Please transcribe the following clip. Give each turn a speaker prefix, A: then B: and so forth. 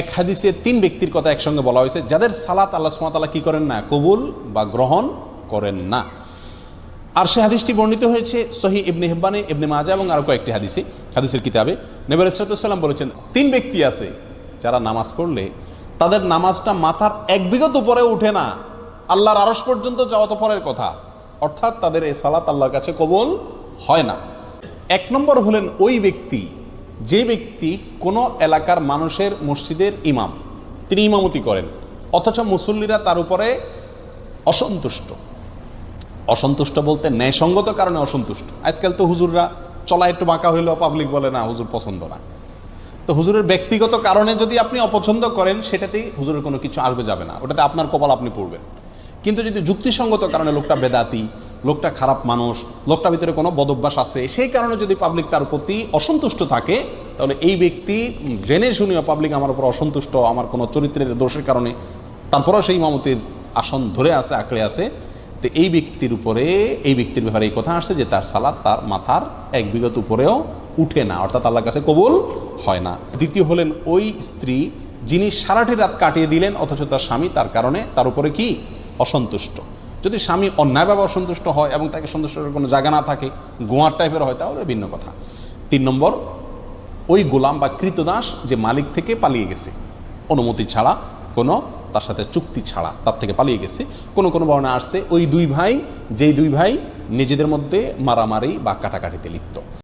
A: এক হাদিসে তিন ব্যক্তির কথা একসঙ্গে বলা হয়েছে, যাদের সালাত আল্লাহ সুমাতাল্লাহ কি করেন না, কবুল বা গ্রহণ করেন না। আর সে হাদিসটি বর্ণিত হয়েছে সহি ইবনে হেব্বানে, ইবনে মাজা এবং আরও কয়েকটি হাদিসে, হাদিসের কিতাবে। নেবের ইসরাতাম বলেছেন, তিন ব্যক্তি আছে যারা নামাজ পড়লে তাদের নামাজটা মাথার এক বিগত উপরে উঠে না, আল্লাহর আরস পর্যন্ত যাওয়া তো পরের কথা, অর্থাৎ তাদের এই সালাত আল্লাহর কাছে কবুল হয় না। এক নম্বর হলেন ওই ব্যক্তি যে ব্যক্তি কোনো এলাকার মানুষের মসজিদের ইমাম, তিনি ইমামতি করেন, অথচ মুসল্লিরা তার উপরে অসন্তুষ্ট। অসন্তুষ্ট বলতে ন্যায়সঙ্গত কারণে অসন্তুষ্ট। আজকাল তো হুজুররা চলা একটু বাঁকা হইলেও পাবলিক বলে, না, হুজুর পছন্দ না। তো হুজুরের ব্যক্তিগত কারণে যদি আপনি অপছন্দ করেন, সেটাতেই হুজুরের কোনো কিছু আসবে, যাবে না। ওটাতে আপনার কপাল আপনি পড়বেন। কিন্তু যদি যুক্তিসঙ্গত কারণে লোকটা বেদাতি লোকটা খারাপ মানুষ, লোকটার ভিতরে কোনো বদভ্যাস আছে, সেই কারণে যদি পাবলিক তার প্রতি অসন্তুষ্ট থাকে, তাহলে এই ব্যক্তি জেনে শুনিও পাবলিক আমার উপর অসন্তুষ্ট, আমার কোনো চরিত্রের দোষের কারণে। তারপরেও সেই মামতির আসন ধরে আছে, আঁকড়ে আছে, তো এই ব্যক্তির উপরে, এই ব্যক্তির ব্যাপারে এই কথা আসছে যে তার সালাদ, তার মাথার এক বিগত উপরেও উঠে না, অর্থাৎ আল্লাহর কাছে কবুল হয় না। দ্বিতীয় হলেন ওই স্ত্রী যিনি সারাটি রাত কাটিয়ে দিলেন, অথচ তার স্বামী তার কারণে তার উপরে কি? অসন্তুষ্ট। যদি স্বামী অন্যায় অন্যায়ভাবে অসন্তুষ্ট হয় এবং তাকে সন্তুষ্ট কোনো জায়গা না থাকে, গোয়ার টাইপের হয়, তাহলে ভিন্ন কথা। তিন নম্বর, ওই গোলাম বা কৃতদাস যে মালিক থেকে পালিয়ে গেছে, অনুমতি ছাড়া, কোনো তার সাথে চুক্তি ছাড়া তার থেকে পালিয়ে গেছে, কোনো কোনো বর্ণা আসছে, ওই দুই ভাই, যেই দুই ভাই নিজেদের মধ্যে মারামারি বা কাটাকাটিতে লিপ্ত।